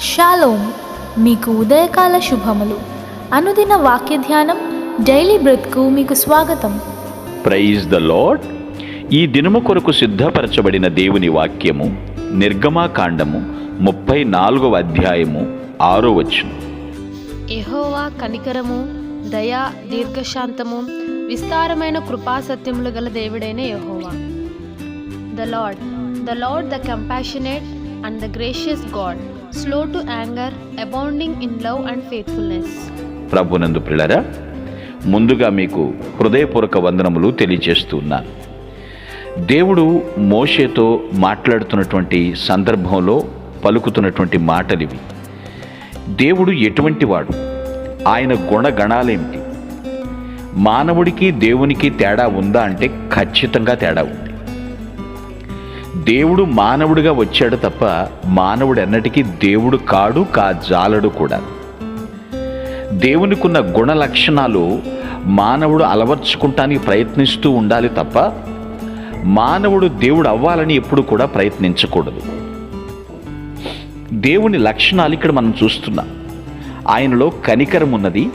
Shalom మీకు ఉదయకాల శుభములు. అనుదిన వాక్య ధ్యానం డైలీ బ్రెత్కు మీకు స్వాగతం. Praise the Lord. ఈ దినము కొరకు సిద్ధపరచబడిన దేవుని వాక్యము నిర్గమాకాండము ముప్పై నాలుగవ అధ్యాయము ఆరో వచ్చును యెహోవా కనికరము దయ దీర్ఘశాంతము విస్తారమైన కృపాసత్యములు గల దేవుడైన యెహోవా. The Lord the Lord the compassionate and the gracious God. Slow to anger abounding in love and faithfulness ప్రభునందు ప్రిలరా ముందుగా మీకు హృదయపూర్వక వందనములు తెలియజేస్తున్నాను దేవుడు మోషేతో మాట్లాడుతున్నటువంటి సందర్భంలో పలుకుతున్నటువంటి మాటలివి. దేవుడు ఎటువంటి వాడు? ఆయన గుణగణాలేమిటి? మానవుడికి దేవునికి తేడా ఉందా అంటే ఖచ్చితంగా తేడా ఉంది. దేవుడు మానవుడిగా వచ్చాడు తప్ప మానవుడు ఎన్నటికీ దేవుడు కాడు కా జాలడు కూడా. దేవునికున్న గుణ లక్షణాలు మానవుడు అలవర్చుకుంటానికి ప్రయత్నిస్తూ ఉండాలి తప్ప మానవుడు దేవుడు అవ్వాలని ఎప్పుడు కూడా ప్రయత్నించకూడదు. దేవుని లక్షణాలు ఇక్కడ మనం చూస్తున్నాం. ఆయనలో కనికరం ఉన్నది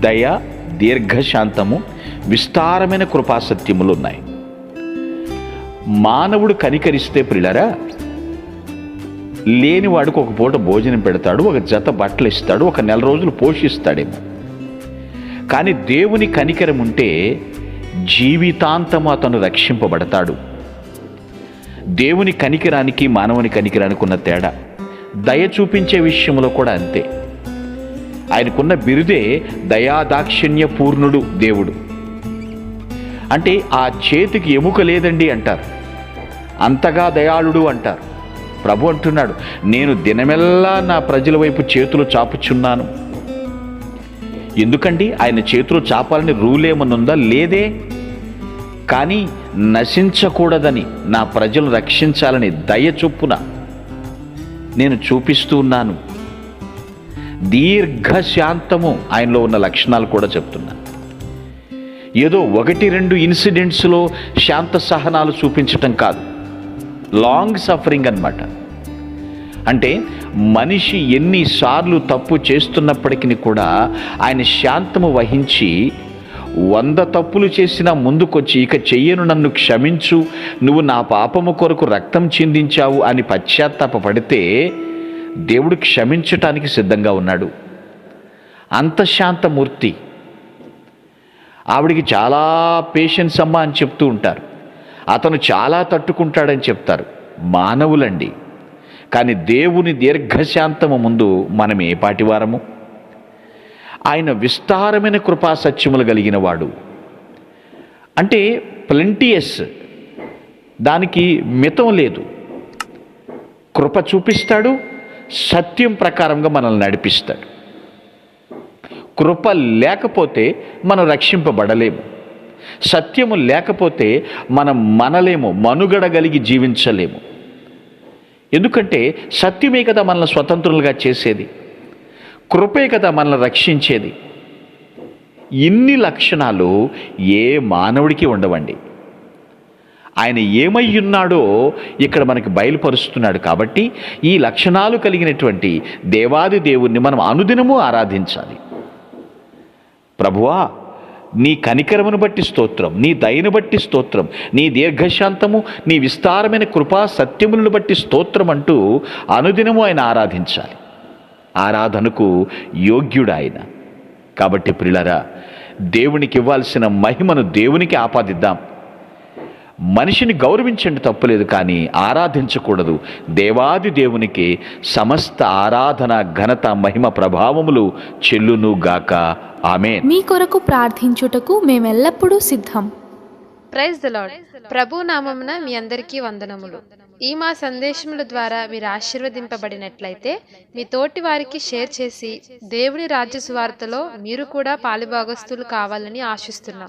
దయ దీర్ఘశాంతము విస్తారమైన కృపాసత్యములు ఉన్నాయి. మానవుడు కనికరిస్తే ప్రిలరా లేనివాడికి ఒక పూట భోజనం పెడతాడు ఒక జత బట్టలు ఇస్తాడు ఒక నెల రోజులు పోషిస్తాడేమో. కానీ దేవుని కనికరం ఉంటే జీవితాంతం అతను రక్షింపబడతాడు. దేవుని కనికరానికి మానవుని కనికరానికి ఉన్న తేడా దయ చూపించే విషయంలో కూడా అంతే. ఆయనకున్న బిరుదే దయాదాక్షిణ్య పూర్ణుడు దేవుడు. అంటే ఆ చేతికి ఎముక లేదండి అంటారు. అంతగా దయాళుడు అంటారు. ప్రభు అంటున్నాడు నేను దినమెల్లా నా ప్రజల వైపు చేతులు చాపుచున్నాను. ఎందుకండి? ఆయన చేతులు చాపాలని రూలేమనుందా లేదే. కానీ నశించకూడదని నా ప్రజలు రక్షించాలని దయ చొప్పున నేను చూపిస్తూ ఉన్నాను. దీర్ఘశాంతము ఆయనలో ఉన్న లక్షణాలు కూడా చెప్తున్నా. ఏదో ఒకటి రెండు ఇన్సిడెంట్స్లో శాంత సహనాలు చూపించటం కాదు. లాంగ్ సఫరింగ్ అన్నమాట. అంటే మనిషి ఎన్నిసార్లు తప్పు చేస్తున్నప్పటికీ కూడా ఆయన శాంతము వహించి వంద తప్పులు చేసినా ముందుకొచ్చి ఇక చెయ్యను నన్ను క్షమించు నువ్వు నా పాపము కొరకు రక్తం చిందించావు అని పశ్చాత్తాపపడితే దేవుడు క్షమించటానికి సిద్ధంగా ఉన్నాడు. అంత శాంతమూర్తి. ఆవిడికి చాలా పేషెన్స్ అమ్మా అని చెప్తూ ఉంటారు. అతను చాలా తట్టుకుంటాడని చెప్తారు. మానవులండి. కానీ దేవుని దీర్ఘశాంతము ముందు మనం ఏ పాటివారము. ఆయన విస్తారమైన కృపా సత్యములు కలిగిన వాడు. అంటే ప్లెంటియస్. దానికి మితం లేదు. కృప చూపిస్తాడు సత్యం ప్రకారంగా మనల్ని నడిపిస్తాడు. కృప లేకపోతే మనం రక్షింపబడలేము. సత్యము లేకపోతే మనం మనలేము మనుగడ కలిగి జీవించలేము. ఎందుకంటే సత్యమే కదా మనల్ని స్వతంత్రులుగా చేసేది. కృపే కదా మనల్ని రక్షించేది. ఇన్ని లక్షణాలు ఏ మానవుడికి ఉండవండి. ఆయన ఏమై ఉన్నాడో ఇక్కడ మనకి బయలుపరుస్తున్నాడు కాబట్టి ఈ లక్షణాలు కలిగినటువంటి దేవాది దేవుణ్ణి మనం అనుదినము ఆరాధించాలి. ప్రభువా నీ కనికరమును బట్టి స్తోత్రం నీ దయను బట్టి స్తోత్రం నీ దీర్ఘశాంతము నీ విస్తారమైన కృపా సత్యములను బట్టి స్తోత్రం అంటూ అనుదినము ఆయన ఆరాధించాలి. ఆరాధనకు యోగ్యుడు ఆయన కాబట్టి ప్రిలరా దేవునికి ఇవ్వాల్సిన మహిమను దేవునికి ఆపాదిద్దాం. మనిషిని గౌరవించండి తప్పులేదు కానీ ఆరాధించకూడదు. దేవాది దేవునికి సమస్త ఆరాధన ఘనత మహిమ ప్రభావములు చెల్లును గాక. ఆమె మీ కొరకు ప్రార్థించుటకు మేమెల్లప్పుడూ సిద్ధం. Praise the lord. ప్రభు నామమున మీ అందరికీ వందనములు. ఈ మా సందేశముల ద్వారా మీరు ఆశీర్వదింపబడినట్లయితే మీ తోటి వారికి షేర్ చేసి దేవుని రాజ్య సువార్తలో మీరు కూడా పాలుభాగస్తులు కావాలని ఆశిస్తున్నాం.